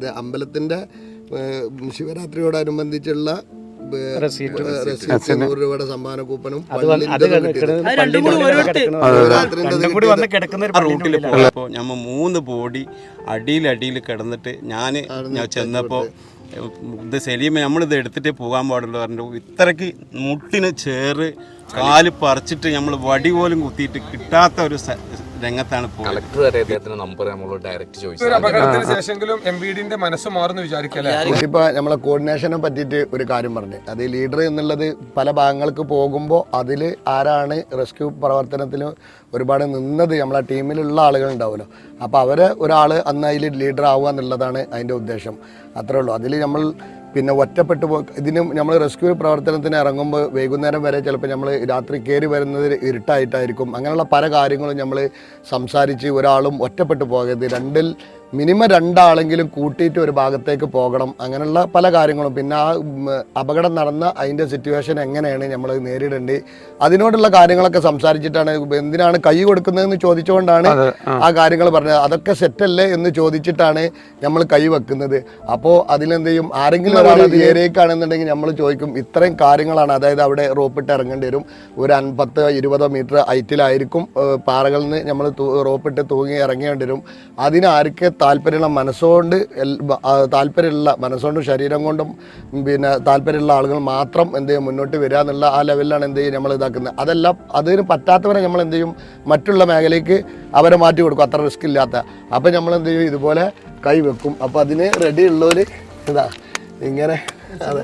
ഇത് അമ്പലത്തിന്റെ ഏഹ്, ശിവരാത്രിയോടനുബന്ധിച്ചുള്ള നൂറ് രൂപയുടെ സമ്മാന കൂപ്പനും ഞമ്മ മൂന്ന് ബോഡി അടിയിലടിയിൽ അടിയിൽ കിടന്നിട്ട് ഞാൻ ഞാൻ ചെന്നപ്പോൾ ഇത് സലീമ നമ്മളിത് എടുത്തിട്ടേ പോകാൻ പാടുള്ളൂ പറഞ്ഞു ഇത്രയ്ക്ക് മുട്ടിന് ചേറ് കാൽ പറിച്ചിട്ട് നമ്മൾ വടി പോലും കുത്തിയിട്ട് കിട്ടാത്ത ഒരു രംഗത്താണ് പോയത്. കളക്ടർ വരെ അദ്ദേഹത്തിന്റെ നമ്പർ നമ്മളോട് ഡയറക്റ്റ് ഒരു ചോദിച്ചു അപകടത്തിന് ശേഷമെങ്കിലും എം വി ഡിന്റെ മനസ്സ് മാറുന്നു വിചാരിക്കല്ലേ ഇപ്പൊ നമ്മളെ കോർഡിനേഷനെ പറ്റിയിട്ട് ഒരു കാര്യം പറഞ്ഞു. അത് ലീഡർ എന്നുള്ളത് പല ഭാഗങ്ങൾക്ക് പോകുമ്പോൾ അതിൽ ആരാണ് റെസ്ക്യൂ പ്രവർത്തനത്തിന് ഒരുപാട് നിന്നത് നമ്മളെ ടീമിലുള്ള ആളുകൾ ഉണ്ടാവുമല്ലോ അപ്പോൾ അവരെ ഒരാൾ അന്ന് അതിൽ ലീഡർ ആവുക എന്നുള്ളതാണ് അതിന്റെ ഉദ്ദേശം. അത്രേ ഉള്ളൂ. അതിൽ നമ്മൾ പിന്നെ ഒറ്റപ്പെട്ട് പോ ഇതിന് നമ്മൾ റെസ്ക്യൂ പ്രവർത്തനത്തിന് ഇറങ്ങുമ്പോൾ വൈകുന്നേരം വരെ ചിലപ്പോൾ നമ്മൾ രാത്രി കയറി വരുന്നത് ഇരുട്ടായിട്ടായിരിക്കും. അങ്ങനെയുള്ള പല കാര്യങ്ങളും നമ്മൾ സംസാരിച്ച് ഒരാളും ഒറ്റപ്പെട്ടു പോകരുത്. രണ്ടിൽ മിനിമം രണ്ടാളെങ്കിലും കൂട്ടിയിട്ട് ഒരു ഭാഗത്തേക്ക് പോകണം. അങ്ങനെയുള്ള പല കാര്യങ്ങളും. പിന്നെ ആ അപകടം നടന്ന അതിന്റെ സിറ്റുവേഷൻ എങ്ങനെയാണ് നമ്മൾ നേരിടേണ്ടി അതിനോടുള്ള കാര്യങ്ങളൊക്കെ സംസാരിച്ചിട്ടാണ് എന്തിനാണ് കൈ കൊടുക്കുന്നതെന്ന് ചോദിച്ചുകൊണ്ടാണ് ആ. കാര്യങ്ങൾ പറഞ്ഞത്. അതൊക്കെ സെറ്റല്ലേ എന്ന് ചോദിച്ചിട്ടാണ് നമ്മൾ കൈ വെക്കുന്നത്. അപ്പോൾ അതിലെന്ത് ചെയ്യും ആരെങ്കിലും ഒരാൾ ഏരിയക്കാണെന്നുണ്ടെങ്കിൽ നമ്മൾ ചോദിക്കും ഇത്രയും കാര്യങ്ങളാണ്. അതായത് അവിടെ റോപ്പിട്ട് ഇറങ്ങേണ്ടി വരും. ഒരു അൻപത്തോ ഇരുപതോ മീറ്റർ ഹൈറ്റിലായിരിക്കും പാറകളിൽ നിന്ന് നമ്മൾ റോപ്പിട്ട് തൂങ്ങി ഇറങ്ങേണ്ടി വരും. അതിന് ആർക്ക് താല്പര്യമുള്ള മനസ്സുകൊണ്ട് താല്പര്യമുള്ള മനസ്സുകൊണ്ടും ശരീരം കൊണ്ടും പിന്നെ താല്പര്യമുള്ള ആളുകൾ മാത്രം എന്ത് ചെയ്യും? മുന്നോട്ട് വരിക എന്നുള്ള ആ ലെവലിലാണ് എന്ത് ചെയ്യും നമ്മൾ ഇതാക്കുന്നത്. അതെല്ലാം അതിന് പറ്റാത്തവരെ നമ്മൾ എന്ത് ചെയ്യും? മറ്റുള്ള മേഖലയ്ക്ക് അവരെ മാറ്റി കൊടുക്കും. അത്ര റിസ്ക് ഇല്ലാത്ത. അപ്പം നമ്മൾ എന്ത് ചെയ്യും? ഇതുപോലെ കൈ വെക്കും. അപ്പോൾ അതിന് റെഡി ഉള്ളവർ ഇതാ ഇങ്ങനെ അതെ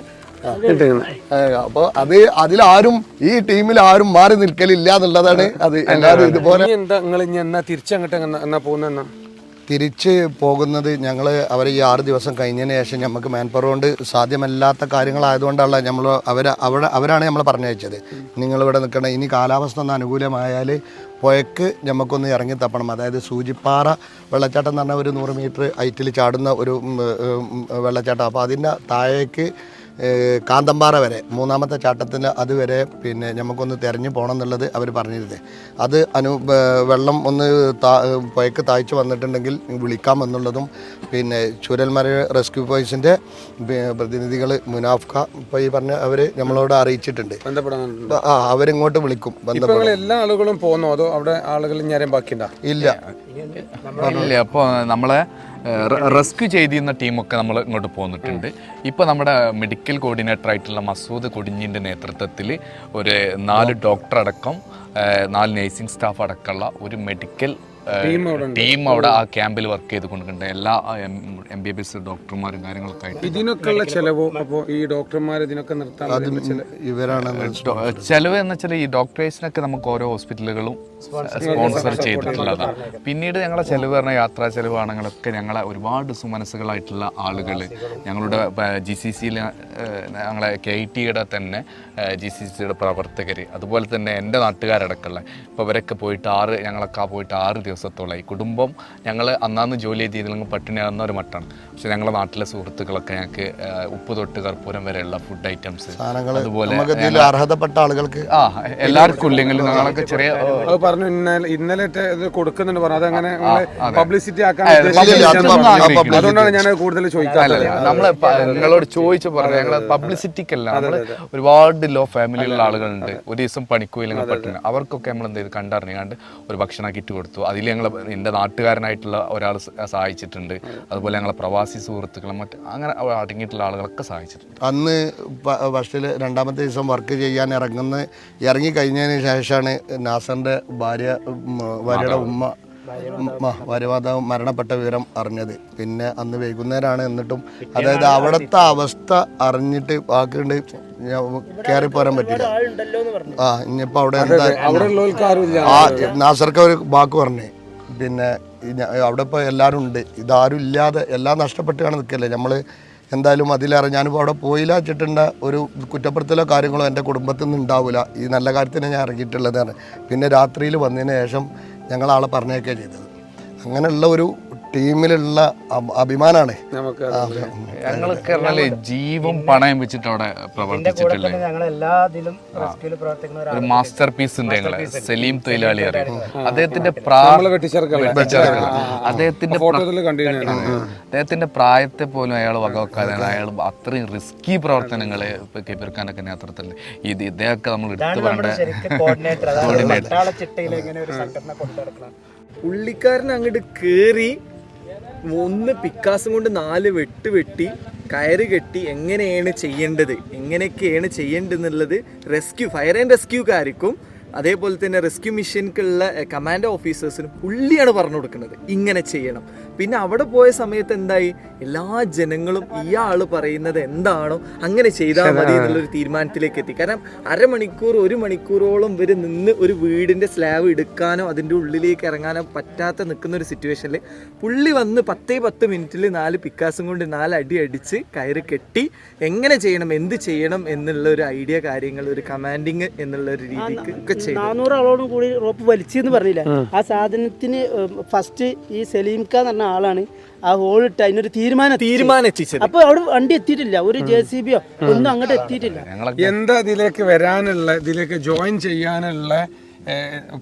അപ്പോൾ അത് അതിലാരും ഈ ടീമിൽ ആരും മാറി നിൽക്കലില്ല എന്നുള്ളതാണ് അത്. എല്ലാവരും ഇതുപോലെ എന്താ നിങ്ങൾ ഇനി എന്നാ തിരിച്ചങ്ങോട്ട് എന്നാ പോകുന്ന തിരിച്ച് പോകുന്നത് ഞങ്ങൾ അവർ ഈ ആറ് ദിവസം കഴിഞ്ഞതിന് ശേഷം നമുക്ക് മാൻ പവർ കൊണ്ട് സാധ്യമല്ലാത്ത കാര്യങ്ങളായതുകൊണ്ടല്ല നമ്മൾ അവർ അവിടെ അവരാണ് നമ്മൾ പറഞ്ഞയച്ചത്. നിങ്ങളിവിടെ നിൽക്കണം ഇനി കാലാവസ്ഥ ഒന്ന് അനുകൂലമായാൽ പുഴക്ക് നമുക്കൊന്ന് ഇറങ്ങി തപ്പണം. അതായത് സൂചിപ്പാറ വെള്ളച്ചാട്ടം എന്ന് പറഞ്ഞാൽ ഒരു നൂറ് മീറ്റർ ഹൈറ്റിൽ ചാടുന്ന ഒരു വെള്ളച്ചാട്ടം. അപ്പോൾ അതിന്റെ താഴേക്ക് കാന്തമ്പാറ വരെ മൂന്നാമത്തെ ചാട്ടത്തിന് അതുവരെ പിന്നെ നമുക്കൊന്ന് തിരഞ്ഞു പോകണം എന്നുള്ളത് അവർ പറഞ്ഞിരുന്നത് അത് അനു വെള്ളം ഒന്ന് താ പുഴക്ക് താഴ്ച വന്നിട്ടുണ്ടെങ്കിൽ വിളിക്കാം എന്നുള്ളതും പിന്നെ ചുരൽമര റെസ്ക്യൂ ബോയ്സിന്റെ പ്രതിനിധികൾ മുനാഫ്ക ഇപ്പോൾ ഈ പറഞ്ഞ അവർ നമ്മളോട് അറിയിച്ചിട്ടുണ്ട്. ആ അവരിങ്ങോട്ട് വിളിക്കും എല്ലാ ആളുകളും പോകുന്നു അതോ അവിടെ ആളുകൾ ഇല്ല. ഇല്ല അപ്പോൾ നമ്മളെ റെസ്ക്യൂ ചെയ്തിരുന്ന ടീമൊക്കെ നമ്മൾ ഇങ്ങോട്ട് പോന്നിട്ടുണ്ട് ഇപ്പോൾ നമ്മുടെ മെഡിക്കൽ കോർഡിനേറ്റർ ആയിട്ടുള്ള മസൂദ് കൊടിഞ്ഞിന്റെ നേതൃത്വത്തിൽ ഒരു നാല് ഡോക്ടർ അടക്കം നാല് നേഴ്സിംഗ് സ്റ്റാഫ് അടക്കമുള്ള ഒരു മെഡിക്കൽ. ടീം അവിടെ ആ ക്യാമ്പിൽ വർക്ക് ചെയ്തുകൊണ്ടിട്ടുണ്ട്. എല്ലാ എം ബി ബി എസ് ഡോക്ടർമാരും കാര്യങ്ങളൊക്കെ ആയിട്ട്. ഇതിനൊക്കെയുള്ള ചെലവോ അപ്പോ ഈ ഡോക്ടർമാർ ഇതിനൊക്കെ നിർത്താൻ ഇവരാണ് ചിലവ് എന്ന് വെച്ചാൽ ഈ ഡോക്ടേഴ്സിനൊക്കെ നമുക്ക് ഓരോ ഹോസ്പിറ്റലുകളും സ്പോൺസർ ചെയ്തിട്ടുള്ളതാണ്. പിന്നീട് ഞങ്ങളെ ചെലവ് പറഞ്ഞ യാത്രാ ചെലവാണെങ്കിലൊക്കെ ഞങ്ങളെ ഒരുപാട് സുമനസ്സുകളായിട്ടുള്ള ആളുകൾ ഞങ്ങളുടെ ജി സി സിയിൽ ഞങ്ങളെ കെ ഐ ടിയുടെ തന്നെ ജി സി സിയുടെ പ്രവർത്തകർ അതുപോലെ തന്നെ എന്റെ നാട്ടുകാരടക്കമുള്ള ഇപ്പോൾ ഇവരൊക്കെ പോയിട്ട് ആറ് ഞങ്ങളൊക്കെ പോയിട്ട് ആറ് ദിവസത്തോളമായി കുടുംബം ഞങ്ങൾ അന്നാന്ന് ജോലി ചെയ്തില്ലെങ്കിൽ പട്ടിണിയാകുന്ന ഒരു മട്ടാണ്. പക്ഷെ ഞങ്ങളുടെ നാട്ടിലെ സുഹൃത്തുക്കളൊക്കെ ഞങ്ങൾക്ക് ഉപ്പ് തൊട്ട് കർപ്പൂരം വരെയുള്ള ഫുഡ് ഐറ്റംസ് അതുപോലെ നമുക്ക് ഇതിൽ അർഹതപ്പെട്ട ആളുകൾക്ക് ആ എല്ലാവർക്കും ഇല്ലെങ്കിലും ഞങ്ങളൊക്കെ ചെറിയ അത് പറഞ്ഞു ഇന്നലെ ഇന്നലെ ഇത് കൊടുക്കുന്നുണ്ട് പറഞ്ഞു. അതങ്ങനെ പബ്ലിസിറ്റി ആക്കാൻ അതുകൊണ്ടാണ് ഞാൻ കൂടുതൽ ചോദിക്കാത്തത്. നമ്മൾ നിങ്ങളോട് ചോദിച്ചു പറഞ്ഞു. ഞങ്ങൾ പബ്ലിസിറ്റിക്കല്ല നമ്മൾ ഒരുപാട് ലോ ഫാമിലിയിലുള്ള ആളുകളുണ്ട്. ഒരു ദിവസം പണിക്കൂല്ലെങ്കിൽ പറ്റുന്ന അവർക്കൊക്കെ നമ്മൾ എന്ത് ചെയ്ത്? കണ്ടറിഞ്ഞാണ്ട് ഒരു ഭക്ഷണ കിറ്റ് കൊടുത്തു. അതിൽ ഞങ്ങൾ എന്റെ നാട്ടുകാരനായിട്ടുള്ള ഒരാൾ സഹായിച്ചിട്ടുണ്ട്. അതുപോലെ ഞങ്ങളെ പ്രവാസി സുഹൃത്തുക്കളും മറ്റ് അങ്ങനെ അടങ്ങിയിട്ടുള്ള ആളുകളൊക്കെ സഹായിച്ചിട്ടുണ്ട്. അന്ന് ഫസ്റ്റിൽ രണ്ടാമത്തെ ദിവസം വർക്ക് ചെയ്യാൻ ഇറങ്ങുന്ന ഇറങ്ങി കഴിഞ്ഞതിന് ശേഷമാണ് നാസറിന്റെ ഭാര്യ ഭാര്യയുടെ ഉമ്മ ഉമ്മ ഭാര്യമാതാവ് മരണപ്പെട്ട വിവരം അറിഞ്ഞത്. പിന്നെ അന്ന് വൈകുന്നേരമാണ് എന്നിട്ടും അതായത് അവിടുത്തെ അവസ്ഥ അറിഞ്ഞിട്ട് ബാക്കിയുണ്ട് കയറി പോരാൻ പറ്റില്ല ആളുണ്ടല്ലോ എന്ന് പറഞ്ഞു. ആ ഇനിയിപ്പോ അവിടെ എന്താ നാസർക്ക് ഒരു വാക്ക് പറഞ്ഞു. പിന്നെ അവിടെ ഇപ്പോൾ എല്ലാവരും ഉണ്ട്. ഇതാരും ഇല്ലാതെ എല്ലാം നഷ്ടപ്പെട്ടാണ് നിൽക്കല്ലേ. നമ്മൾ എന്തായാലും അതിലേറെ ഞാനിപ്പോൾ അവിടെ പോയില്ല വെച്ചിട്ടുണ്ട് ഒരു കുറ്റപ്പെടുത്തലോ കാര്യങ്ങളോ എന്റെ കുടുംബത്തിൽ നിന്ന് ഉണ്ടാവില്ല ഈ നല്ല കാര്യത്തിന് ഞാൻ ഇറങ്ങിയിട്ടുള്ളതാണ്. പിന്നെ രാത്രിയിൽ വന്നതിന് ശേഷം ഞങ്ങളാളെ പറഞ്ഞേക്കുകയാണ് ചെയ്തത്. അങ്ങനെയുള്ള ഒരു ടീമിലുള്ള അഭിമാനാണ്. ഞങ്ങൾക്ക് ജീവൻ പണയം വെച്ചിട്ട് അവിടെ പ്രവർത്തിച്ചിട്ടില്ലേ? ഒരു മാസ്റ്റർ പീസ് ഉണ്ട് ഞങ്ങൾ സലീം തൊഴിലാളി അറിയാം? അദ്ദേഹത്തിന്റെ പ്രാ അദ്ദേഹത്തിന്റെ അദ്ദേഹത്തിന്റെ പ്രായത്തെ പോലും അയാൾ വകവെക്കാതെ അയാൾ അത്രയും റിസ്കി പ്രവർത്തനങ്ങൾ ഇപ്പൊ കെബിർഖാനൊക്കെ നേതൃത്വത്തിൽ ഇത് ഇദ്ദേഹമൊക്കെ നമ്മൾ എടുത്തു പറയേണ്ട പുള്ളിക്കാരൻ അങ്ങോട്ട് കേറി ഒന്ന് പിക്കാസും കൊണ്ട് നാല് വെട്ട് വെട്ടി കയറ് കെട്ടി എങ്ങനെയാണ് ചെയ്യേണ്ടത്? എങ്ങനെയൊക്കെയാണ് ചെയ്യേണ്ടത് എന്നുള്ളത് റെസ്ക്യൂ ഫയർ ആൻഡ് റെസ്ക്യൂക്കാർക്കും അതേപോലെ തന്നെ റെസ്ക്യൂ മിഷൻക്കുള്ള കമാൻഡോ ഓഫീസേഴ്സിനും പുള്ളിയാണ് പറഞ്ഞു കൊടുക്കുന്നത്. ഇങ്ങനെ ചെയ്യണം. പിന്നെ അവിടെ പോയ സമയത്ത് എന്തായി? എല്ലാ ജനങ്ങളും ഇയാൾ പറയുന്നത് എന്താണോ അങ്ങനെ ചെയ്താൽ മതി എന്നുള്ളൊരു തീരുമാനത്തിലേക്ക് എത്തി. കാരണം അരമണിക്കൂർ ഒരു മണിക്കൂറോളം വരെ നിന്ന് ഒരു വീടിന്റെ സ്ലാബ് എടുക്കാനോ അതിന്റെ ഉള്ളിലേക്ക് ഇറങ്ങാനോ പറ്റാത്ത നിൽക്കുന്ന ഒരു സിറ്റുവേഷനിൽ പുള്ളി വന്ന് പത്തേ പത്ത് മിനിറ്റിൽ നാല് പിക്കാസും കൊണ്ട് നാല് അടി അടിച്ച് കയറ് കെട്ടി എങ്ങനെ ചെയ്യണം എന്ത് ചെയ്യണം എന്നുള്ള ഒരു ഐഡിയ കാര്യങ്ങൾ ഒരു കമാൻഡിങ് എന്നുള്ള ഒരു രീതിക്ക് ഒക്കെ നാനൂറ് ആളോടും കൂടി റോപ്പ് വലിച്ചെന്ന് പറഞ്ഞില്ല? ആ. സാധനത്തിന് ഫസ്റ്റ് ഈ സലീംക്ക എന്ന് പറഞ്ഞ ആളാണ് ആ ഹോൾ ഹോളിട്ട് അതിനൊരു തീരുമാനം. തീരുമാനം എത്തിച്ചത് അപ്പൊ അവിടെ വണ്ടി എത്തിയിട്ടില്ല. ഒരു ജെ സി ബിയോ ഒന്നും അങ്ങോട്ട് എത്തിയിട്ടില്ല. എന്താ ഇതിലേക്ക് വരാനുള്ള ഇതിലേക്ക് ജോയിൻ ചെയ്യാനുള്ള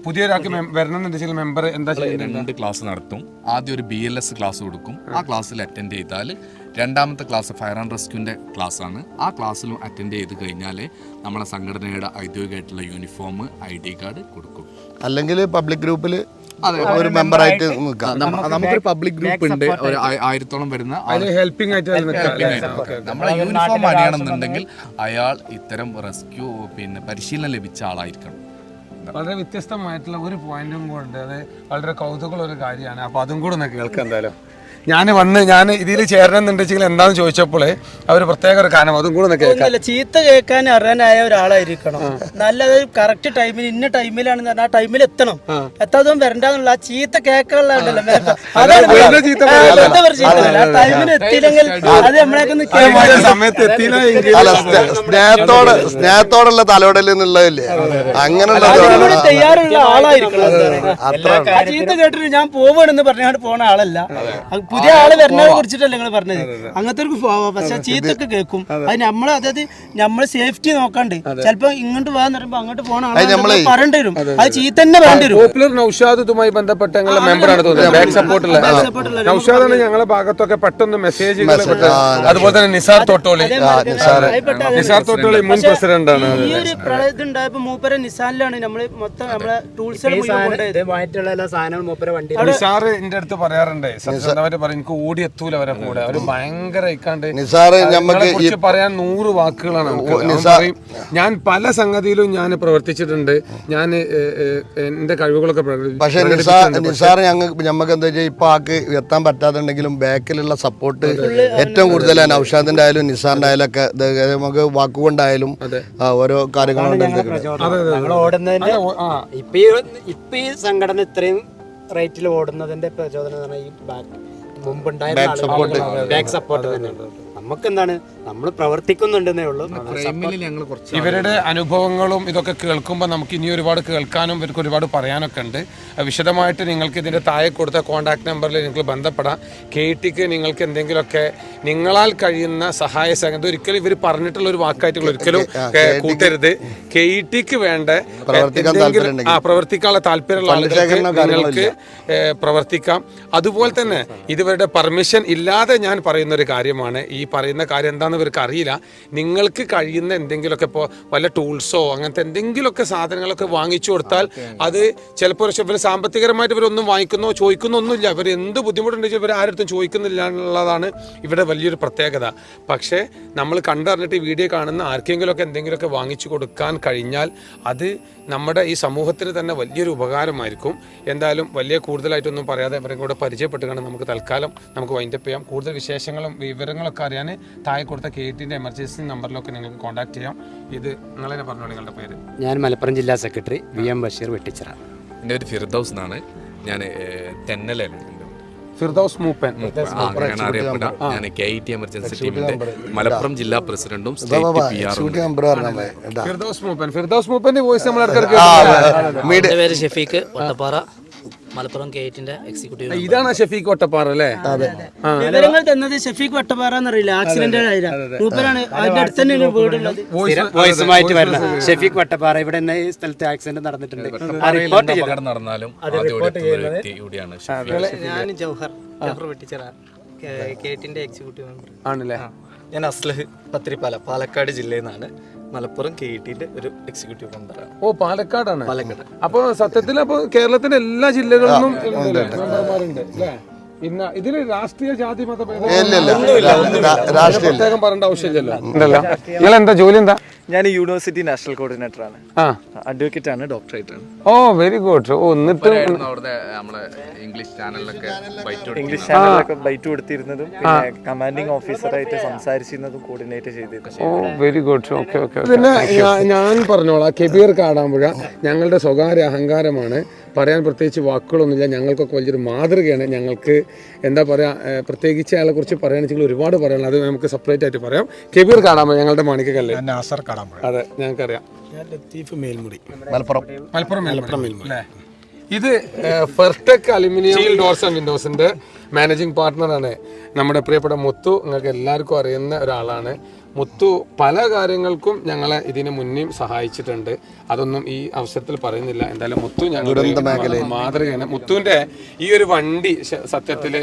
പുതിയൊരാൾക്ക് വരണം എന്നുണ്ടെങ്കിൽ മെമ്പർ എന്താ ചെയ്യുന്നത്? രണ്ട് ക്ലാസ് നടത്തും. ആദ്യം ഒരു ബി എൽ എസ് ക്ലാസ് കൊടുക്കും. ആ ക്ലാസ്സിൽ അറ്റൻഡ് ചെയ്താൽ രണ്ടാമത്തെ ക്ലാസ് ഫയർ ആൻഡ് റെസ്ക്യൂവിന്റെ ക്ലാസ് ആണ് ആ ക്ലാസ്സിലും അറ്റൻഡ് ചെയ്ത് കഴിഞ്ഞാൽ നമ്മളെ സംഘടനയുടെ ഔദ്യോഗികമായിട്ടുള്ള യൂണിഫോം ഐ ഡി കാർഡ് കൊടുക്കും. അല്ലെങ്കിൽ പബ്ലിക് ഗ്രൂപ്പിൽ ഒരു മെമ്പറായിട്ട് നിൽക്കാം. നമുക്കൊരു പബ്ലിക് ഗ്രൂപ്പ് ഉണ്ട്. ഒരു ആയിരത്തോളം വരുന്ന ഹെൽപ്പിംഗ് ആയിട്ട് നമ്മളെ യൂണിഫോം അണിയണമെന്നുണ്ടെങ്കിൽ അയാൾ ഇത്തരം റെസ്ക്യൂ പിന്നെ പരിശീലനം ലഭിച്ച ആളായിരിക്കണം. വളരെ വ്യത്യസ്തമായിട്ടുള്ള ഒരു പോയിന്റും കൂടെ ഉണ്ട്. അത് വളരെ കൗതുകമുള്ള ഒരു കാര്യമാണ്. അപ്പൊ അതും കൂടെ ഒന്ന് കേൾക്കാം എന്തായാലും. ഞാൻ വന്ന് ഞാൻ ഇതിൽ ചേരണം എന്നുണ്ടെങ്കിൽ എന്താന്ന് ചോദിച്ചപ്പോൾ അവർ പ്രത്യേക ഒരു കാരണം. അതും കൂടെ കേൾക്കാം. ചീത്ത കേൾക്കാൻ അറിയാനായ ഒരാളായിരിക്കണം. നല്ലത് കറക്റ്റ് ടൈമിൽ ഇന്ന ടൈമിലാണെന്ന് പറഞ്ഞാൽ ആ ടൈമിൽ എത്തണം. എത്താതും വരണ്ടെന്നുള്ള ആ ചീത്ത കേൾക്കാനുള്ള ഉണ്ടല്ലോ മേൽക്ക- ചീത്ത ആ, പറയല്ല. വെറുതെ ഒരു ചീത്ത പറയല്ല. ആ എത്തിയില്ലെങ്കിൽ അത് നമ്മളെയൊക്കെ ഒന്ന് കേൾക്കാൻ കൃത്യമായ സമയത്ത് എത്തിയില്ല എങ്കിൽ അല്ല സ്നേ- സ്നേഹത്തോടെ സ്നേഹത്തോടുള്ള തലോടൽ എന്നുള്ളതില്ലേ? അങ്ങനെയുള്ള തയ്യാറുള്ള ആളായിരിക്കണം. അത്ര ചീത്ത കേട്ടിട്ട് ഞാൻ പോവാണെന്ന് പറഞ്ഞാണ്ട് പോണ ആളല്ല. പുതിയ ആൾ വരുന്നതിനെ കുറിച്ചിട്ടല്ല നിങ്ങൾ പറഞ്ഞത്? അങ്ങനത്തെ ഒരു പക്ഷെ ചീത്തൊക്കെ കേൾക്കും. അത്. നമ്മൾ അതായത് നമ്മൾ സേഫ്റ്റി നോക്കാണ്ട് ചിലപ്പോ ഇങ്ങോട്ട് പോകാന്ന് പറയുമ്പോ അങ്ങോട്ട് പോണ ആളെ പറയേണ്ടി വരും അത് ചീത്ത തന്നെ പറയേണ്ടി വരും പോപ്പുലർ നൗഷാദ് ഇതുമായി ബന്ധപ്പെട്ട ഞങ്ങളുടെ മെമ്പറാണ് തോന്നുന്നത് നൗഷാദാണ് ഞങ്ങളുടെ ഭാഗത്തൊക്കെ പെട്ടെന്ന് മെസ്സേജ് അതുപോലെ തന്നെ നിസാർ തോട്ടോളി. നിസാർ. തോട്ടോളി മുൻ പ്രസിഡന്റ് ആണ്. ഈ ഒരു ഉണ്ടായപ്പോ മൂപ്പര നിസാനിലാണ് നമ്മൾ മൊത്തം നമ്മളെ ടൂൾസ് ഇതുമായിട്ടുള്ള എല്ലാ സാധനങ്ങളും മൂപ്പര വണ്ടി നിസാർ എന്റെ അടുത്ത് പറയാറുണ്ട്. സത്യസന്ധമായിട്ട് പറയും എനിക്ക് ഓടി എത്തൂല അവരെ കൂടെ. അവർ ഭയങ്കര ഇക്കാണ്ട് കുറിച്ച് പറയാൻ നൂറ് വാക്കുകളാണ് നമുക്ക്. പറയും, ഞാൻ പല സംഗതിയിലും ഞാൻ പ്രവർത്തിച്ചിട്ടുണ്ട്. ഞാൻ എന്റെ കഴിവുകളൊക്കെ പക്ഷേ നിസാർ നിസാർ ഞങ്ങൾക്ക് ഞമ്മക്ക് എന്താ വെച്ചാൽ ഇപ്പൊ ആക്ക് എത്താൻ പറ്റാത്തുണ്ടെങ്കിലും ബാക്കിലുള്ള സപ്പോർട്ട് ഏറ്റവും കൂടുതൽ നൌഷാദിന്റെ ആയാലും നിസാറിന്റെ ആയാലും ഒക്കെ നമുക്ക് വാക്കുകൊണ്ടായാലും ഓരോ കാര്യങ്ങളുണ്ട് ആ. ഇപ്പൊ ഈ ഇപ്പൊ ഈ സംഘടന ഇത്രയും റേറ്റിൽ ഓടുന്നതിന്റെ പ്രചോദനം എന്ന് പറഞ്ഞാൽ ഈ ബാക്ക് മുമ്പുണ്ടായിരുന്ന ബാക്ക് സപ്പോർട്ട് തന്നെയാണ്. നമുക്ക് എന്താണ് നമ്മൾ പ്രവർത്തിക്കുന്നുണ്ടെന്നേ ഉള്ളൂ. ഫ്രെയിമിൽ ഞങ്ങൾ കുറച്ച് ഇവരുടെ അനുഭവങ്ങളും ഇതൊക്കെ കേൾക്കുമ്പോൾ നമുക്ക് ഇനി ഒരുപാട് കേൾക്കാനും ഇവർക്ക് ഒരുപാട് പറയാനൊക്കെ ഉണ്ട്. വിശദമായിട്ട് നിങ്ങൾക്ക് ഇതിന്റെ താഴെ കൊടുത്ത കോൺടാക്ട് നമ്പറിൽ നിങ്ങൾക്ക് ബന്ധപ്പെടാം. കെ ടിക്ക് നിങ്ങൾക്ക് എന്തെങ്കിലുമൊക്കെ നിങ്ങളാൽ കഴിയുന്ന സഹായ സഹകരണം ഒരിക്കലും ഇവർ പറഞ്ഞിട്ടുള്ള ഒരു വാക്കായിട്ടുള്ള ഒരിക്കലും കൂട്ടരുത് കെ ടിക്ക് വേണ്ട ആ പ്രവർത്തിക്കാനുള്ള താല്പര്യമുള്ള ആളുകൾക്ക് നിങ്ങൾക്ക് പ്രവർത്തിക്കാം. അതുപോലെ തന്നെ ഇതുവരുടെ പെർമിഷൻ ഇല്ലാതെ ഞാൻ പറയുന്ന ഒരു കാര്യമാണ്. ഈ പറയുന്ന കാര്യം എന്താണെന്ന് ഇവർക്ക് അറിയില്ല. നിങ്ങൾക്ക് കഴിയുന്ന എന്തെങ്കിലുമൊക്കെ ഇപ്പോൾ വല്ല ടൂൾസോ അങ്ങനത്തെ എന്തെങ്കിലുമൊക്കെ സാധനങ്ങളൊക്കെ വാങ്ങിച്ചു കൊടുത്താൽ അത് ചിലപ്പോൾ പക്ഷേ ഇവർ സാമ്പത്തികമായിട്ട് ഇവരൊന്നും വാങ്ങിക്കുന്നോ ചോദിക്കുന്നോ ഒന്നുമില്ല ഇവർ എന്ത് ബുദ്ധിമുട്ടുണ്ടെങ്കിൽ ഇവർ ആരടുത്തും ചോദിക്കുന്നില്ല എന്നുള്ളതാണ് ഇവിടെ വലിയൊരു പ്രത്യേകത. പക്ഷേ നമ്മൾ കണ്ടറിഞ്ഞിട്ട് ഈ വീഡിയോ കാണുന്ന ആർക്കെങ്കിലുമൊക്കെ എന്തെങ്കിലുമൊക്കെ വാങ്ങിച്ചു കൊടുക്കാൻ കഴിഞ്ഞാൽ അത് നമ്മുടെ ഈ സമൂഹത്തിന് തന്നെ വലിയൊരു ഉപകാരമായിരിക്കും. എന്തായാലും വലിയ കൂടുതലായിട്ടൊന്നും പറയാതെ ഇവരെ കൂടെ പരിചയപ്പെട്ടുകൊണ്ട് നമുക്ക് തൽക്കാലം നമുക്ക് വൈൻഡപ്പ് ചെയ്യാം. കൂടുതൽ വിശേഷങ്ങളും വിവരങ്ങളൊക്കെ അറിയാൻ താഴെ കൊടുത്ത കെ ടിന്റെ എമർജൻസി നമ്പറിലൊക്കെ നിങ്ങൾക്ക് കോൺടാക്ട് ചെയ്യാം. ഇത് നിങ്ങൾ തന്നെ പറഞ്ഞോളൂ നിങ്ങളുടെ പേര്. ഞാൻ മലപ്പുറം ജില്ലാ secretary V M Basheer Vettichira. എന്റെ ഒരു ഫിർദൌസ് എന്നാണ്. ഞാൻ തെന്നലാണ് ഫിർദൌസ് മൂപ്പൻ. ഞാൻ ഞാൻ കെ ഐ ടി എമർജൻസി ടീമിന്റെ മലപ്പുറം ജില്ലാ പ്രസിഡന്റും ഫിർദൌസ് മൂപ്പൻ. ഫിർദൌസ് മൂപ്പന്റെ വോയിസ് നമ്മൾ ഇടയ്ക്ക് പേര് ഷെഫീഖ് വട്ടപ്പാറ. മലപ്പുറം ഗേറ്റിന്റെ എക്സിക്യൂട്ടീവ് ഇതാണ് ഷെഫീഖ് വട്ടപ്പാറ അല്ലേ? വിവരങ്ങൾ തന്നത് ഷെഫീഖ് വട്ടപ്പാറ എന്നറിയില്ല. ആക്സിഡന്റ് മൂപ്പരാണ് അതിന്റെ അടുത്ത് തന്നെയാണ് വീടുള്ളത് വോയിസുമായിട്ട് വരുന്ന ഷെഫീഖ് വട്ടപ്പാറ ഇവിടെ തന്നെ ഈ സ്ഥലത്ത് ആക്സിഡന്റ് നടന്നിട്ടുണ്ട്. ആ റിപ്പോർട്ട് ചെയ്തു? അപകടം നടന്നാലും ആദ്യം ഓടി എത്തുന്ന ഒരു വ്യക്തി കൂടിയാണ് ഷഫീഖ്. ഞാൻ ജൗഹർ ജൗഹർ ഗേറ്റിന്റെ എക്സിക്യൂട്ടീവ് മെമ്പർ ആണല്ലേ? ഞാൻ അസ്ലഹ് പത്രിപ്പാല പാലക്കാട് ജില്ലയിൽ നിന്നാണ്. മലപ്പുറം കെ ടിന്റെ ഒരു എക്സിക്യൂട്ടീവ് മെമ്പറാണ് ഓ പാലക്കാടാണ്. പാലക്കാട്. അപ്പൊ സത്യത്തിൽ അപ്പൊ കേരളത്തിന്റെ എല്ലാ ജില്ലകളിലും മെമ്പർമാരുണ്ട് അല്ലേ? ഇന്ന ഇതിൽ രാഷ്ട്രീയ ജാതി മത പ്രത്യേകം പറയേണ്ട ആവശ്യമില്ലല്ലോ. നിങ്ങൾ എന്താ ജോലി എന്താ? ഞാൻ യൂണിവേഴ്സിറ്റി നാഷണൽ കോർഡിനേറ്റർ ആണ്. ആ. അഡ്വക്കേറ്റ് ആണ് ഡോക്ടറേറ്റ് ആണ് ഓ വെരി ഗുഡ് ഓ എന്നിട്ട് ഇംഗ്ലീഷ് ചാനലിലൊക്കെ ബൈറ്റ് ഇംഗ്ലീഷ് ചാനലിലൊക്കെ ബൈറ്റ് കൊടുത്തിരുന്നതും. പിന്നെ കമാൻഡിംഗ് ഓഫീസറായിട്ട് സംസാരിച്ചിരുന്നതും കോർഡിനേറ്റ് ചെയ്തിരുന്നു. Oh very good okay okay പിന്നെ ഞാൻ പറഞ്ഞോളാം കെബീർ കാടാമ്പുഴ ഞങ്ങളുടെ സ്വകാര്യ അഹങ്കാരമാണ്. പറയാൻ പ്രത്യേകിച്ച് വാക്കുകളൊന്നുമില്ല. ഞങ്ങൾക്കൊക്കെ വലിയൊരു മാതൃകയാണ്. ഞങ്ങൾക്ക് എന്താ പറയുക പ്രത്യേകിച്ച് അയാളെക്കുറിച്ച് പറയുകയാണെങ്കിൽ ഒരുപാട് പറയണം അത് നമുക്ക് സെപ്പറേറ്റ് ആയിട്ട് പറയാം. കെബീർ കാടാമ്പുഴ ഞങ്ങളുടെ മാണിക്കല്ലേ നാസർ അതെ ഞങ്ങൾക്കറിയാം. ഞാൻ ലത്തീഫ് മേൽമുടി. മലപ്പുറം. മലപ്പുറം മലപ്പുറം മേൽമുടി. ഇത് ഫെർടെക് അലുമിനിയം ഡോർസ് ആൻഡ് വിൻഡോസിന്റെ മാനേജിംഗ് പാർട്ട്ണറാണ് നമ്മുടെ പ്രിയപ്പെട്ട മുത്തു. നിങ്ങൾക്ക് എല്ലാവർക്കും അറിയുന്ന ഒരാളാണ്. മുത്തു പല കാര്യങ്ങൾക്കും ഞങ്ങളെ ഇതിനു മുന്നേ സഹായിച്ചിട്ടുണ്ട്. അതൊന്നും ഈ അവസരത്തിൽ പറയുന്നില്ല. എന്തായാലും മുത്തു ഞങ്ങളുടെ മാതൃകയാണ്. മുത്തുവിന്റെ ഈ ഒരു വണ്ടി സത്യത്തിൽ സത്യത്തിൽ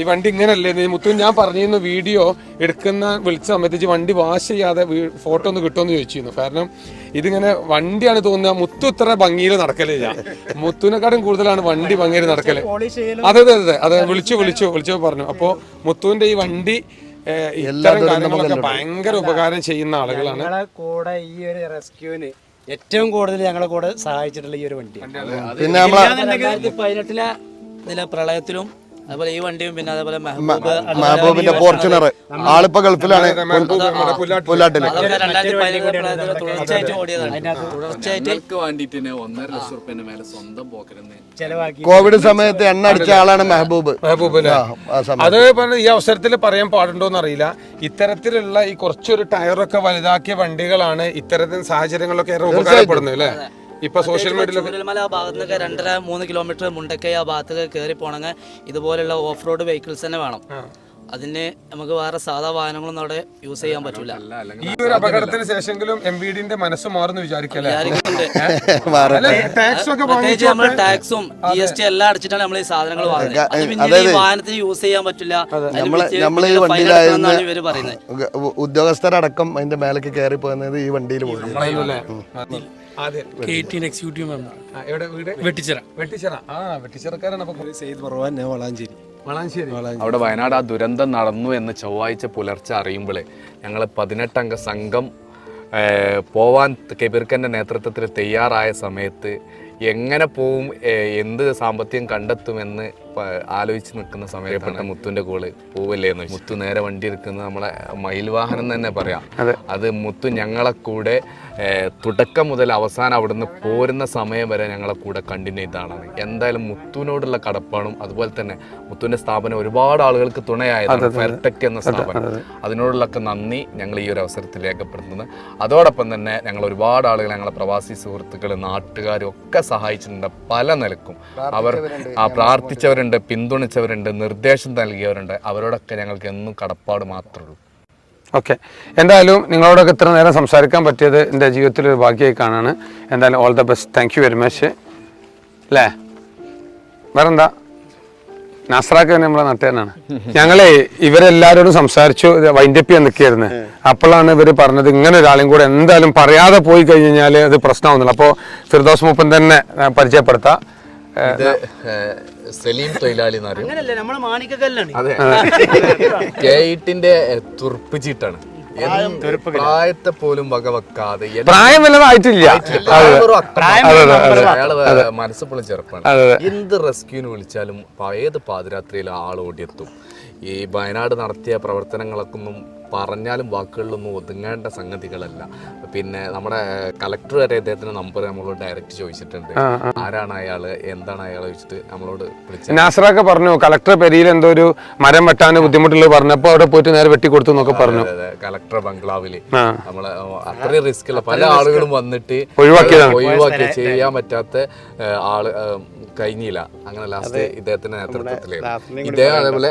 ഈ വണ്ടി ഇങ്ങനല്ലേ? മുത്തു ഞാൻ പറഞ്ഞിരുന്നു വീഡിയോ എടുക്കുന്ന വിളിച്ച സമയത്ത് വണ്ടി വാഷ് ചെയ്യാതെ ഫോട്ടോ ഒന്ന് കിട്ടുമെന്ന് ചോദിച്ചിരുന്നു. കാരണം ഇതിങ്ങനെ വണ്ടിയാണ് തോന്നുക മുത്തു ഇത്ര ഭംഗിയിൽ നടക്കലില്ല. മുത്തുവിനെക്കാളും കൂടുതലാണ് വണ്ടി ഭംഗിയിൽ നടക്കൽ. അതെ അതെ അതെ അതെ. വിളിച്ചു വിളിച്ചു വിളിച്ചു പറഞ്ഞു. അപ്പോ മുത്തുവിന്റെ ഈ വണ്ടി ഇത്തരം കാര്യങ്ങളൊക്കെ ഭയങ്കര ഉപകാരം ചെയ്യുന്ന ആളുകളാണ്. ഞങ്ങളെ കൂടെ ഈ ഒരു റെസ്ക്യൂവിന് ഏറ്റവും കൂടുതൽ ഞങ്ങളെ കൂടെ സഹായിച്ചിട്ടുള്ള ഈ ഒരു വണ്ടി പിന്നെ പതിനെട്ടിലെ നില പ്രളയത്തിലും അതുപോലെ ഈ വണ്ടിയും പിന്നെ അതേപോലെ മഹബൂബിന്റെ ഫോർച്യൂണർ ആളിപ്പോ ഗൾഫിലാണ്. പുല്ലാട്ടിൽ. കോവിഡ് സമയത്ത് എണ്ണ അടിച്ച ആളാണ് മെഹബൂബ്. അത് ഈ അവസരത്തിൽ പറയാൻ പാടുണ്ടോന്ന് അറിയില്ല. ഇത്തരത്തിലുള്ള ഈ കുറച്ചൊരു ടയറൊക്കെ വലുതാക്കിയ വണ്ടികളാണ് ഇത്തരത്തിൽ സാഹചര്യങ്ങളൊക്കെ ഏറെ ഉപകാരപ്പെടുന്നത് അല്ലേ? ഇപ്പൊ സോഷ്യൽ മീഡിയയിലൊക്കെ ആ ഭാഗത്ത് നിന്നൊക്കെ രണ്ടര മൂന്ന് കിലോമീറ്റർ മുണ്ടക്കൈ ആ ഭാഗത്തൊക്കെ കയറി പോണെങ്കിൽ ഇതുപോലുള്ള ഓഫ് റോഡ് വെഹിക്കിൾസ് തന്നെ വേണം. അതിന് നമുക്ക് വേറെ സാധാ വാഹനങ്ങളൊന്നും അവിടെ യൂസ് ചെയ്യാൻ പറ്റൂല. ഈ ഒരു അപകടത്തിന് ശേഷമെങ്കിലും എം വി ഡിന്റെ മനസ്സ് മാറുന്നു വിചാരിക്കല്ലേ? ടാക്സ് ഒക്കെ പ്രത്യേകിച്ച് നമ്മൾ ടാക്സും ജി എസ് ടി എല്ലാം അടച്ചിട്ടാണ് നമ്മൾ ഈ സാധനങ്ങൾ വാങ്ങുന്നത്. അത് പിന്നീട് ഈ വാഹനത്തിന് യൂസ് ചെയ്യാൻ പറ്റില്ല. നമ്മൾ നമ്മൾ ഈ വണ്ടിയിലായിരുന്നു ഇവർ പറയുന്നത്. ഉ- ഉദ്യോഗസ്ഥരടക്കം അതിന്റെ മേലേക്ക് കയറി പോകുന്നത് ഈ വണ്ടിയിൽ പോകുന്നു ആദ്യം കേറ്റീൻ എക്സിക്യൂട്ടീവ് മെമ്പർ ആ, എവിടെ വീട്? വെട്ടിച്ചിറ. വെട്ടിച്ചിറ. ആ വെട്ടിച്ചിറക്കാരാണ് അപ്പൊ സെയ്ദ് മറവാൻ ഞാൻ വളാഞ്ചേരി. അവിടെ വയനാട് ആ ദുരന്തം നടന്നു എന്ന് ചൊവ്വാഴ്ച പുലർച്ചെ അറിയുമ്പോൾ ഞങ്ങൾ പതിനെട്ടംഗ സംഘം പോവാൻ കെബിർക്കന്റെ നേതൃത്വത്തിൽ തയ്യാറായ സമയത്ത് എങ്ങനെ പോവും എന്ത് സാമ്പത്തികം കണ്ടെത്തുമെന്ന് ആലോചിച്ച് നിൽക്കുന്ന സമയത്താണ് മുത്തുവിന്റെ കോൾ പോവല്ലേ എന്ന് മുത്തു നേരെ വണ്ടി എടുക്കുന്നത് നമ്മളെ മയിൽ വാഹനം എന്ന് തന്നെ പറയാം. അത്. മുത്തു ഞങ്ങളെ കൂടെ തുടക്കം മുതൽ അവസാനം അവിടുന്ന് പോരുന്ന സമയം വരെ ഞങ്ങളെ കൂടെ കണ്ടിന്യൂ ചെയ്ത ആളാണ്. എന്തായാലും മുത്തുവിനോടുള്ള കടപ്പാടും അതുപോലെ തന്നെ മുത്തുവിന്റെ സ്ഥാപനം ഒരുപാട് ആളുകൾക്ക് തുണയായതാണ്. ഫെർടെക് എന്ന സ്ഥാപനം. അതിനോടുള്ളൊക്കെ നന്ദി ഞങ്ങൾ ഈ ഒരു അവസരത്തിൽ രേഖപ്പെടുത്തുന്നത്. അതോടൊപ്പം തന്നെ ഞങ്ങൾ ഒരുപാട് ആളുകൾ ഞങ്ങളെ പ്രവാസി സുഹൃത്തുക്കൾ നാട്ടുകാരും ഒക്കെ സഹായിച്ചിട്ടുണ്ട് പല നിലക്കും. അവർ ആ പ്രാർത്ഥിച്ചവരുണ്ട്. പിന്തുണച്ചവരുണ്ട് നിർദ്ദേശം നൽകിയവരുണ്ട്. അവരോടൊക്കെ ഞങ്ങൾക്ക് എന്നും കടപ്പാട് മാത്രമേ ഉള്ളൂ. ഓക്കെ. എന്തായാലും നിങ്ങളോടൊക്കെ ഇത്ര നേരം സംസാരിക്കാൻ പറ്റിയത് എന്റെ ജീവിതത്തിൽ ഒരു ഭാഗ്യമായി കാണാണ്. എന്തായാലും all the best thank you very much അല്ലേ വേറെന്താ? തന്നെ നമ്മളെ നട്ടേനാണ് ഞങ്ങളെ ഇവരെല്ലാരോടും സംസാരിച്ചു വൈൻഡപ്പ് ചെയ്യാൻ നിൽക്കുകയായിരുന്നു. അപ്പോഴാണ് ഇവർ പറഞ്ഞത് ഇങ്ങനെ ഒരാളെയും കൂടെ എന്തായാലും പറയാതെ പോയി കഴിഞ്ഞാൽ അത് പ്രശ്നമാവുന്നില്ല. അപ്പോൾ ഫിർദോസ് മൂപ്പൻ തന്നെ പരിചയപ്പെടുത്താം. സലീം തൊഴിലാളി എന്ന് പറയും. അങ്ങനല്ലേ നമ്മളെ അതെ. കേട്ടിന്റെ തുറപ്പിച്ചിട്ടാണ് എന്ത് പ്രായത്തെ പോലും വകവെക്കാതെ വെക്കാതെ പ്രായം വല്ലതായിട്ടില്ല പ്രായം വെറും അക്രമം. അതെ, അതെ, അതെ. അയാൾ മനസ്സ് പോലും ചെറുപ്പാണ്. അതെ, അതെ. എന്ത് റെസ്ക്യൂന് വിളിച്ചാലും ഏത് പാതിരാത്രിയിൽ ആൾ ഓടിയെത്തും. ഈ വയനാട് നടത്തിയ പ്രവർത്തനങ്ങൾക്കൊന്നും പറഞ്ഞാലും വാക്കുകളിലൊന്നും ഒതുങ്ങേണ്ട സംഗതികളല്ല. പിന്നെ നമ്മുടെ കളക്ടർ വരെ ഇദ്ദേഹത്തിന്റെ നമ്പർ നമ്മളോട് ഡയറക്റ്റ് ചോദിച്ചിട്ടുണ്ട്. ആരാണ് അയാൾ? എന്താണ് അയാൾ ചോദിച്ചിട്ട് നമ്മളോട് വിളിച്ചത്? നാസറൊക്കെ പറഞ്ഞു കളക്ടർ പെരിയിൽ എന്തോ ഒരു മരം വെട്ടാൻ ബുദ്ധിമുട്ടുള്ള പറഞ്ഞപ്പോ അവിടെ പോയിട്ട് നേരെ വെട്ടി കൊടുത്തു എന്നൊക്കെ പറഞ്ഞു. കളക്ടർ ബംഗ്ലാവിൽ. നമ്മൾ അത്രയും റിസ്ക് ഉള്ള പല ആളുകളും വന്നിട്ട് ഒഴിവാക്കിയതാണ്. ഒഴിവാക്കി ചെയ്യാൻ പറ്റാത്ത ആൾ കഴിഞ്ഞില്ല. അങ്ങനെ ലാസ്റ്റ് ഇദ്ദേഹത്തിന്റെ നേതൃത്വത്തിലേ. ഇദ്ദേഹം അതേപോലെ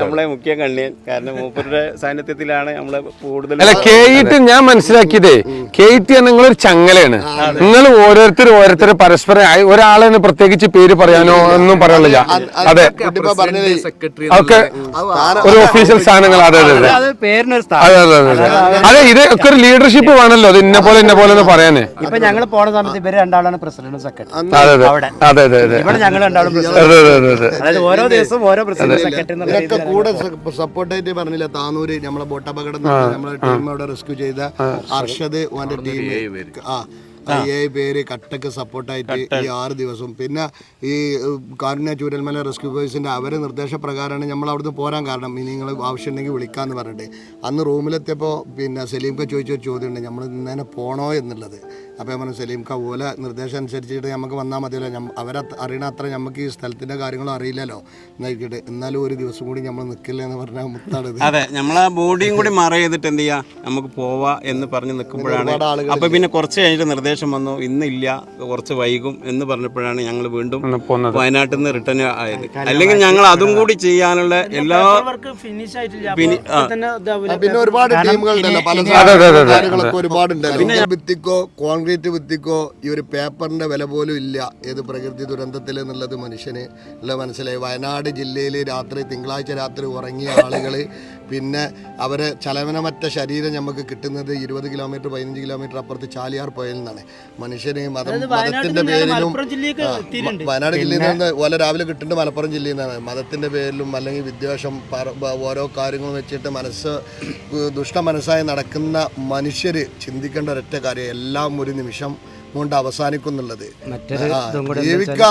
നമ്മളെ നമ്മളെ മുഖ്യ കണ്ണിയൻ. കാരണം മൂപ്പരുടെ സാന്നിധ്യത്തിലാണ് നമ്മളെ കൂടുതൽ അല്ല കേയിട്ട് ഞാൻ മനസ്സിലാക്കിയതേ കേറ്റ് നിങ്ങളൊരു ചങ്ങലയാണ്. നിങ്ങൾ ഓരോരുത്തർ ഓരോരുത്തർ പരസ്പരം ആയി- ഒരാളെ പ്രത്യേകിച്ച് പേര് പറയാനോ ഒന്നും പറയാനില്ല. അതെ ഒക്കെ ഒരു ഒഫീഷ്യൽ സ്ഥാനങ്ങൾ അതെ അതെ അതെ അത്. അതെ ഇത് ഒക്കെ ഒരു ലീഡർഷിപ്പ് വേണമല്ലോ അത് ഇന്ന പോലെ ഇന്ന പോലെ എന്ന് പറയാനേ. ഇപ്പൊ ഞങ്ങൾ പോണ സമയത്ത് ഇവർ രണ്ടാളാണ് പ്രസിഡന്റ് സെക്രട്ടറി അതെ അതെ. അതെ അതെ അതെ. ഇവിടെ ഞങ്ങൾ രണ്ടാളും പ്രസിഡന്റ് അതെ അതെ അതെ അതെ. അതായത് ഓരോ ദിവസവും ഓരോ പ്രസിഡന്റ് സെക്രട്ടറി കൂടെ സപ്പോർട്ടായിട്ട് പറഞ്ഞില്ല താനൂര് നമ്മളെ ബോട്ടപകടം നമ്മളെ ടീം അവിടെ റെസ്ക്യൂ ചെയ്ത അർഷദ് ഓന്റെ ടീം ആ ഏഴ് പേര് കട്ടക്ക് സപ്പോർട്ടായിട്ട് ഈ ആറ് ദിവസം. പിന്നെ ഈ കാരുണ്യ ചൂരൽമല റെസ്ക്യൂ ബോയ്സിന്റെ അവരെ നിർദ്ദേശപ്രകാരമാണ് നമ്മൾ അവിടുന്ന് പോരാൻ കാരണം. ഇനി നിങ്ങൾ ആവശ്യമുണ്ടെങ്കിൽ വിളിക്കാന്ന് പറഞ്ഞിട്ട്. അന്ന് റൂമിലെത്തിയപ്പോൾ പിന്നെ സലീംക്ക് ചോദിച്ചൊരു ചോദ്യമുണ്ട്. നമ്മൾ ഇന്നേനെ പോണോ എന്നുള്ളത്. അപ്പോൾ ഞാൻ പറഞ്ഞു സലീംക്ക ഓല നിർദ്ദേശം അനുസരിച്ചിട്ട് നമുക്ക് വന്നാൽ മതിയല്ലോ. അവരെ അറിയണ അത്ര നമുക്ക് ഈ സ്ഥലത്തിന്റെ കാര്യങ്ങളും അറിയില്ലല്ലോ. എന്നായിക്കട്ടെ എന്നാലും ഒരു ദിവസം കൂടി നമ്മൾ നിൽക്കില്ല എന്ന് പറഞ്ഞാൽ മുത്താണ് അതെ നമ്മൾ ആ ബോഡിയും കൂടി മറ ചെയ്തിട്ട് എന്ത് ചെയ്യാ? നമുക്ക് പോവാ എന്ന് പറഞ്ഞ് നിൽക്കുമ്പോഴാണ് അപ്പോൾ അപ്പൊ പിന്നെ കുറച്ച് കഴിഞ്ഞിട്ട് നിർദ്ദേശം വന്നു ഇന്നില്ല കുറച്ച് വൈകും എന്ന് പറഞ്ഞപ്പോഴാണ് ഞങ്ങൾ വീണ്ടും. വയനാട്ടിൽ നിന്ന് റിട്ടേൺ ആയത്. അല്ലെങ്കിൽ ഞങ്ങൾ അതും കൂടി ചെയ്യാനുള്ള എല്ലാ വർക്ക് ഫിനിഷ് ആയിട്ടില്ല. പിന്നെ. പിന്നെ ഒരുപാട് ടീമുകളുണ്ടല്ലോ പല ഒരുപാടുണ്ടല്ലോ. അതെ. കോൺക്രീറ്റ് ഭിത്തിക്കോ ഈ ഒരു പേപ്പറിന്റെ വില പോലും ഇല്ല. ഏത് പ്രകൃതി ദുരന്തത്തിൽ എന്നുള്ളത് മനുഷ്യന് ഉള്ള മനസ്സിലായി. വയനാട് ജില്ലയിൽ രാത്രി തിങ്കളാഴ്ച രാത്രി ഉറങ്ങിയ ആളുകൾ പിന്നെ അവരെ ചലനമറ്റ ശരീരം നമുക്ക് കിട്ടുന്നത് ഇരുപത് കിലോമീറ്റർ പതിനഞ്ച് കിലോമീറ്റർ അപ്പുറത്ത് ചാലിയാർ പോയിൽ നിന്നാണ്. മനുഷ്യന് മതം മതത്തിന്റെ മതത്തിന്റെ പേരിലും. വയനാട് ജില്ലയിൽ നിന്ന് ഓല രാവിലെ കിട്ടുന്നത് മലപ്പുറം ജില്ലയിൽ നിന്നാണ്. മതത്തിന്റെ പേരിലും അല്ലെങ്കിൽ വിദ്വേഷം ഓരോ കാര്യങ്ങളും വെച്ചിട്ട് മനസ്സ് ദുഷ്ട മനസ്സായി നടക്കുന്ന മനുഷ്യർ ചിന്തിക്കേണ്ട ഒരൊറ്റ കാര്യം എല്ലാം ഒരു നിമിഷം കൊണ്ട് അവസാനിക്കുന്നുള്ളത്. ജീവിക്ക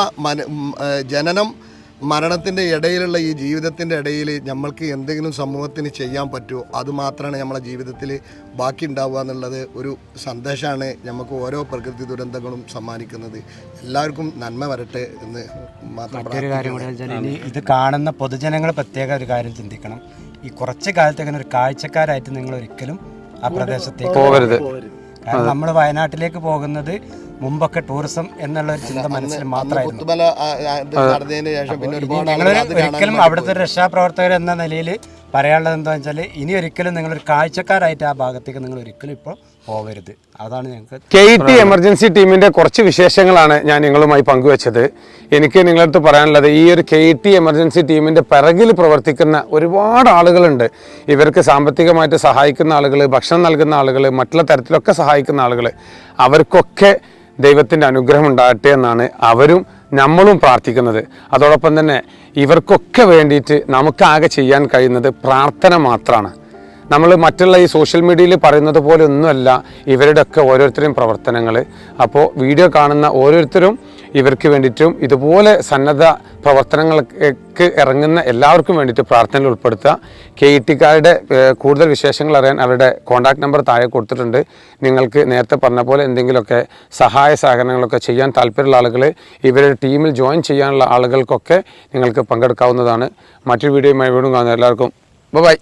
ജനനം മരണത്തിന്റെ ഇടയിലുള്ള ഈ ജീവിതത്തിന്റെ ഇടയിൽ നമ്മൾക്ക് എന്തെങ്കിലും സമൂഹത്തിന് ചെയ്യാൻ പറ്റുമോ അത് മാത്രമാണ് നമ്മളെ ജീവിതത്തിൽ ബാക്കി ഉണ്ടാവുക എന്നുള്ളത് ഒരു സന്ദേശമാണ് നമുക്ക് ഓരോ പ്രകൃതി ദുരന്തങ്ങളും സമ്മാനിക്കുന്നത്. എല്ലാവർക്കും നന്മ വരട്ടെ എന്ന് മാത്രം മറ്റൊരു കാര്യം കൂടെ വെച്ചാൽ ഇനി ഇത് കാണുന്ന പൊതുജനങ്ങൾ പ്രത്യേക ഒരു കാര്യം ചിന്തിക്കണം. ഈ കുറച്ച് കാലത്തേക്ക് ഒരു കാഴ്ചക്കാരായിട്ട് നിങ്ങൾ ഒരിക്കലും ആ പ്രദേശത്തേക്ക് പോകരുത്. കാരണം നമ്മൾ വയനാട്ടിലേക്ക് പോകുന്നത് മുമ്പൊക്കെ ടൂറിസം എന്നുള്ള ഒരു ചിന്ത മനസ്സിൽ മാത്രമായിരുന്നു. ഒരിക്കലും അവിടുത്തെ ഒരു രക്ഷാപ്രവർത്തകർ എന്ന നിലയിൽ പറയാനുള്ളത് എന്താണെന്ന് വെച്ചാൽ ഇനി ഒരിക്കലും നിങ്ങളൊരു കാഴ്ചക്കാരായിട്ട് ആ ഭാഗത്തേക്ക് നിങ്ങൾ ഒരിക്കലും ഇപ്പോൾ പോകരുത് അതാണ് ഞങ്ങൾക്ക് കെ ടി എമർജൻസി ടീമിന്റെ കുറച്ച് വിശേഷങ്ങളാണ് ഞാൻ നിങ്ങളുമായി പങ്കുവച്ചത്. എനിക്ക് നിങ്ങളടുത്ത് പറയാനുള്ളത് ഈ ഒരു കെ ടി എമർജൻസി ടീമിന്റെ പിറകിൽ പ്രവർത്തിക്കുന്ന ഒരുപാട് ആളുകളുണ്ട്. ഇവർക്ക് സാമ്പത്തികമായിട്ട് സഹായിക്കുന്ന ആളുകൾ ഭക്ഷണം നൽകുന്ന ആളുകൾ മറ്റുള്ള തരത്തിലൊക്കെ സഹായിക്കുന്ന ആളുകൾ അവർക്കൊക്കെ ദൈവത്തിന്റെ അനുഗ്രഹം ഉണ്ടാകട്ടെ എന്നാണ് അവരും നമ്മളും പ്രാർത്ഥിക്കുന്നത്. അതോടൊപ്പം തന്നെ ഇവർക്കൊക്കെ വേണ്ടിയിട്ട് നമുക്കാകെ ചെയ്യാൻ കഴിയുന്നത് പ്രാർത്ഥന മാത്രമാണ് നമ്മൾ മറ്റുള്ള ഈ സോഷ്യൽ മീഡിയയിൽ പറയുന്നത് പോലെ ഒന്നുമല്ല ഇവരുടെയൊക്കെ ഓരോരുത്തരും പ്രവർത്തനങ്ങൾ അപ്പോൾ വീഡിയോ കാണുന്ന ഓരോരുത്തരും ഇവർക്ക് വേണ്ടിയിട്ടും ഇതുപോലെ സന്നദ്ധ പ്രവർത്തനങ്ങൾക്ക് ഇറങ്ങുന്ന എല്ലാവർക്കും വേണ്ടിയിട്ട് പ്രാർത്ഥനയിൽ ഉൾപ്പെടുത്തുക. കെ ഇ ടിക്കാരുടെ കൂടുതൽ വിശേഷങ്ങൾ അറിയാൻ അവരുടെ കോൺടാക്ട് നമ്പർ താഴെ കൊടുത്തിട്ടുണ്ട്. നിങ്ങൾക്ക് നേരത്തെ പറഞ്ഞ പോലെ എന്തെങ്കിലുമൊക്കെ സഹായ സഹകരണങ്ങളൊക്കെ ചെയ്യാൻ താല്പര്യമുള്ള ആളുകൾ ഇവരുടെ ടീമിൽ ജോയിൻ ചെയ്യാനുള്ള ആളുകൾക്കൊക്കെ നിങ്ങൾക്ക് പങ്കെടുക്കാവുന്നതാണ്. മറ്റൊരു വീഡിയോയുമായി വീണ്ടും കാണുന്ന എല്ലാവർക്കും. ബൈ